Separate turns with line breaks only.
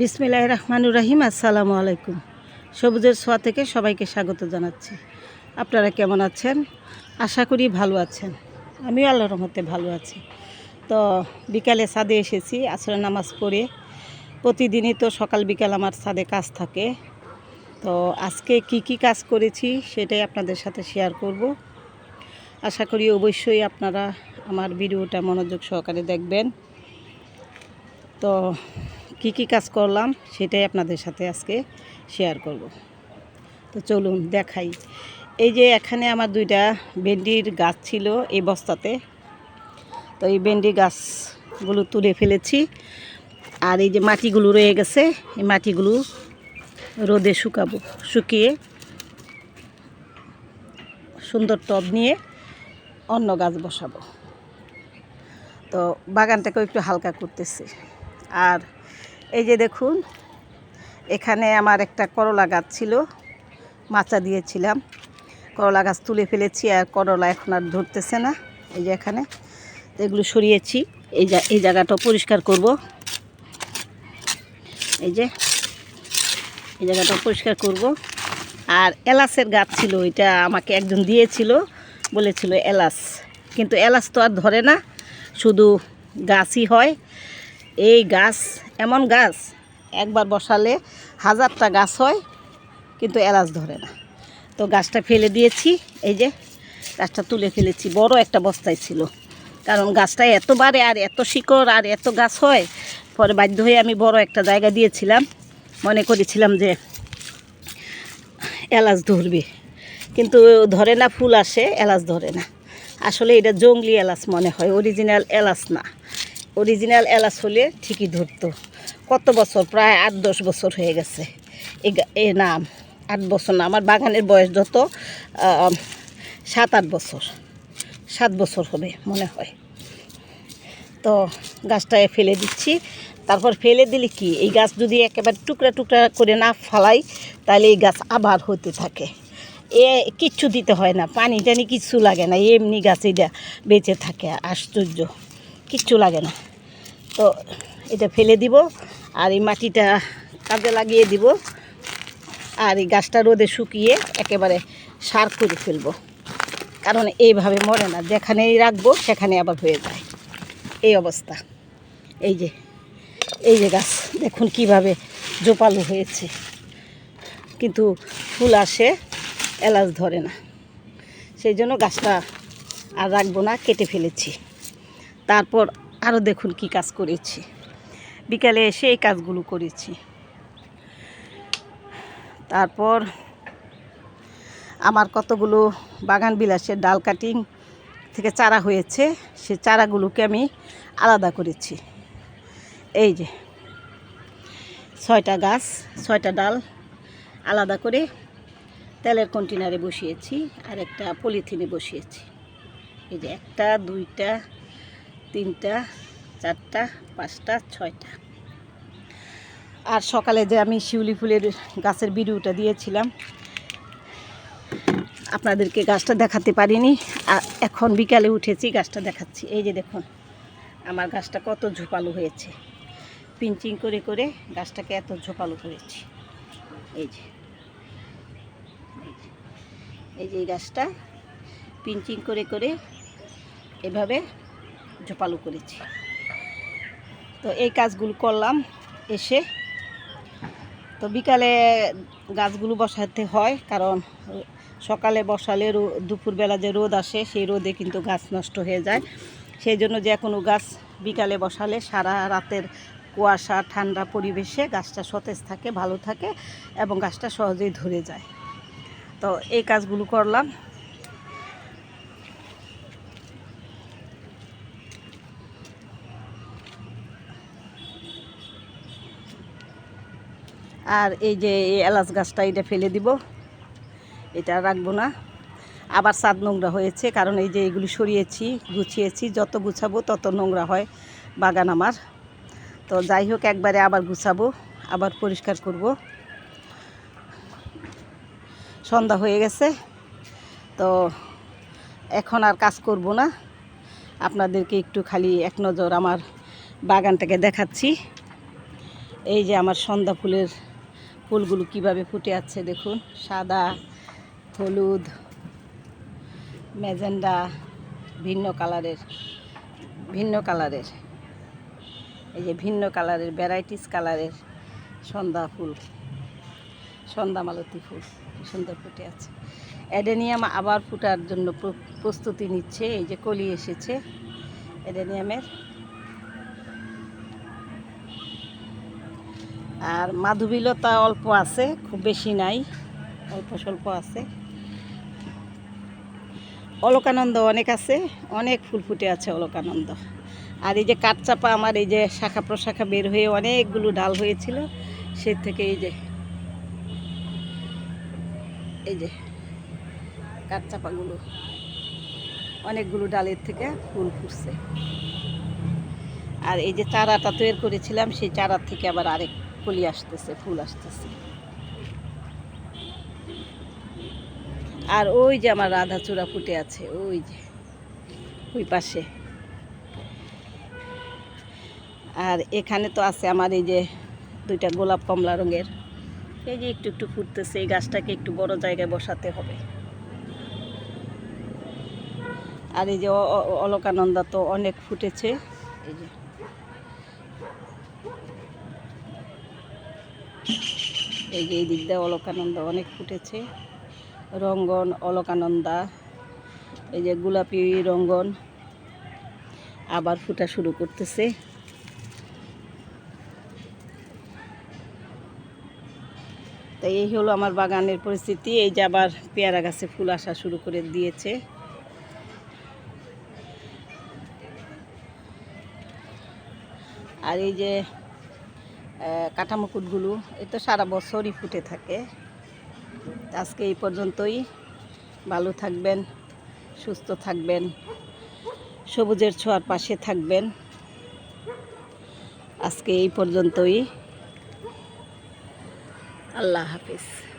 বিসমিল্লাহ রহমানুর রাহিম, আসসালামু আলাইকুম। সবুজের ছোঁয়া থেকে সবাইকে স্বাগত জানাচ্ছি। আপনারা কেমন আছেন? আশা করি ভালো আছেন। আমিও আল্লাহ রহমতে ভালো আছি। তো বিকালে ছাদে এসেছি আসলে নামাজ পড়ে। প্রতিদিনই তো সকাল বিকাল আমার ছাদে কাজ থাকে। তো আজকে কি কি কাজ করেছি সেটাই আপনাদের সাথে শেয়ার করব। আশা করি অবশ্যই আপনারা আমার ভিডিওটা মনোযোগ সহকারে দেখবেন। তো কি কি কাজ করলাম সেটাই আপনাদের সাথে আজকে শেয়ার করব। তো চলুন দেখাই। এই যে এখানে আমার দুইটা ভেন্ডির গাছ ছিল এই বস্তাতে। তো এই ভেন্ডি গাছগুলো তুলে ফেলেছি। আর এই যে মাটিগুলো রয়ে গেছে, এই মাটিগুলো রোদে শুকাবো, শুকিয়ে সুন্দর টব নিয়ে অন্য গাছ বসাবো। তো বাগানটাকেও একটু হালকা করতেছি। আর এই যে দেখুন, এখানে আমার একটা করলা গাছ ছিল, মাচা দিয়েছিলাম। করলা গাছ তুলে ফেলেছি আর করলা এখন আর ধরতেছে না, এই যে এখানে। এগুলো সরিয়েছি, এই যা এই জায়গাটা পরিষ্কার করব। এই যে, এই জায়গাটা পরিষ্কার করব। আর এলাচের গাছ ছিল এটা আমাকে একজন দিয়েছিল, বলেছিল এলাচ। কিন্তু এলাচ তো আর ধরে না, শুধু গাছই হয়। এই গাছ এমন গাছ একবার বসালে হাজারটা গাছ হয়, কিন্তু এলাচ ধরে না। তো গাছটা ফেলে দিয়েছি, এই যে গাছটা তুলে ফেলেছি। বড় একটা বস্তায় ছিল। কারণ গাছটা এত বাড়ে আর এত শিকড় আর এত গাছ হয়, পরে বাধ্য হয়ে আমি বড় একটা জায়গা দিয়েছিলাম। মনে করেছিলাম যে এলাচ ধরবে। কিন্তু ধরে না, ফুল আসে, এলাচ ধরে না। আসলে এটা জঙ্গলি এলাচ মনে হয় অরিজিনাল এলাচ না। অরিজিনাল এলাচ হলে ঠিকই ধরতো। কত বছর? প্রায় আট, দশ বছর হয়ে গেছে। এ নাম, আট বছর না, আমার বাগানের বয়স যত সাত, আট বছর। সাত বছর হবে মনে হয়। তো গাছটায় ফেলে দিচ্ছি। তারপর ফেলে দিলে কি? এই গাছ যদি একেবারে টুকরা টুকরা করে না ফালাই, তাহলে এই গাছ আবার হতে থাকে। এ কিচ্ছু দিতে হয় না, পানি টানি কিচ্ছু লাগে না, এমনি গাছ এটা বেঁচে থাকে, আশ্চর্য। কিচ্ছু লাগে না। তো এটা ফেলে দিব আর এই মাটিটা কাজে লাগিয়ে দিব আর এই গাছটা রোদে শুকিয়ে একেবারে সার করে ফেলব। কারণ এইভাবে মরে না, যেখানেই রাখব সেখানে আবার হয়ে যায়। এই অবস্থা। এই যে এই যে গাছ, দেখুন কীভাবে জোপালো হয়েছে। কিন্তু ফুল আসে, এলাচ ধরে না। সেই জন্য গাছটা আর রাখব না, কেটে ফেলেছি। তারপর আরও দেখুন কি কাজ করেছি। বিকালে এসে এই কাজগুলো করেছি। তারপর আমার কতগুলো বাগান বিলাসের ডাল কাটিং থেকে চারা হয়েছে, সে চারাগুলোকে আমি আলাদা করেছি। এই যে ছয়টা গাছ, ছয়টা ডাল আলাদা করে তেলের কন্টেনারে বসিয়েছি, আর একটা পলিথিনে বসিয়েছি। এই যে একটা, দুইটা তিনটা, চারটা, পাঁচটা, ছয়টা। আর সকালে যে আমি শিউলি ফুলের গাছের ভিডিওটা দিয়েছিলাম, আপনাদেরকে গাছটা দেখাতে পারিনি, আর এখন বিকালে উঠেছি, গাছটা দেখাচ্ছি। এই যে দেখুন, আমার গাছটা কত ঝোপালো হয়েছে। পিঞ্চিং করে করে গাছটাকে এত ঝোপালো করেছি। এই যে, এই যে- গাছটা পিঞ্চিং করে করে এভাবে ঝোপালো করেছি। তো এই কাজগুলো করলাম এসে। তো বিকালে গাছগুলো বসাতে হয়, কারণ সকালে বসালে দুপুরবেলা যে রোদ আসে, সেই রোদে কিন্তু গাছ নষ্ট হয়ে যায়। সেই জন্য যে কোনো গাছ বিকালে বসালে সারা রাতের কুয়াশা, ঠান্ডা পরিবেশে গাছটা সতেজ থাকে, ভালো থাকে এবং গাছটা সহজেই ধরে যায়। তো এই কাজগুলো করলাম। আর এই যে এই এলাচ গাছটা এটা ফেলে দিব। এটা রাখব না। আবার সাদ নোংরা হয়েছে, কারণ এই যে এগুলি সরিয়েছি, গুছিয়েছি, যত গুছাবো তত নোংরা হয় বাগান আমার। তো যাই হোক, একবারে আবার গুছাবো, আবার পরিষ্কার করব। সন্ধ্যা হয়ে গেছে, তো এখন আর কাজ করব না। আপনাদেরকে একটু খালি এক নজর আমার বাগানটাকে দেখাচ্ছি। এই যে আমার সন্ধ্যা ফুলের ফুলগুলো কীভাবে ফুটে আছে দেখুন। সাদা, হলুদ, ম্যাজেন্ডা, ভিন্ন কালারের ভিন্ন কালারের। এই যে ভিন্ন কালারের, ভ্যারাইটিস কালারের সন্ধ্যা ফুল, সন্ধ্যা মালতী ফুল সুন্দর ফুটে আছে। অ্যাডেনিয়াম আবার ফুটার জন্য প্র- প্রস্তুতি নিচ্ছে, এই যে কলি এসেছে, অ্যাডেনিয়ামের। আর মাধবীলতা অল্প আছে, খুব বেশি নাই, অল্প স্বল্প আছে। অলকানন্দ অনেক আছে, অনেক ফুল ফুটে আছে অলকানন্দ। আর এই যে কাঠচাপা আমার এই যে শাখা প্রশাখা বের হয়ে অনেকগুলো ডাল হয়েছিল, সে থেকে এই যে এই যে কাঠচাপাগুলো, অনেকগুলো ডালের থেকে ফুল ফুটছে। আর এই যে চারাটা তৈরি করেছিলাম, সেই চারার থেকে আবার আরেক কলি আসতেছে, ফুল আসতেছে। আর ওই যে আমার রাধা চূড়া ফুটে আছে, ওই যে, ওই পাশে। আর এখানে তো আছে আমার এই যে দুইটা গোলাপ কমলা রঙের। এই যে একটু একটু ফুটতেছে, এই গাছটাকে একটু বড় জায়গায় বসাতে হবে। আর এই যে অলকানন্দা তো অনেক ফুটেছে, এই যে। এই যে এই দিক দিয়ে অলকানন্দা অনেক ফুটেছে। রঙ্গন, অলকানন্দা, এই যে গোলাপি রঙ্গন আবার ফুটা শুরু করতেছে। তো এই হলো আমার বাগানের পরিস্থিতি। এই যে আবার পেয়ারা গাছে ফুল আসা শুরু করে দিয়েছে। আর এই যে আহ, কাঁটামুকুটগুলো এ তো সারা বছরই ফুটে থাকে। আজকে এই পর্যন্তই। ভালো থাকবেন সুস্থ থাকবেন সবুজের ছোঁয়ার পাশে থাকবেন। আজকে এই পর্যন্তই। আল্লাহ হাফিজ।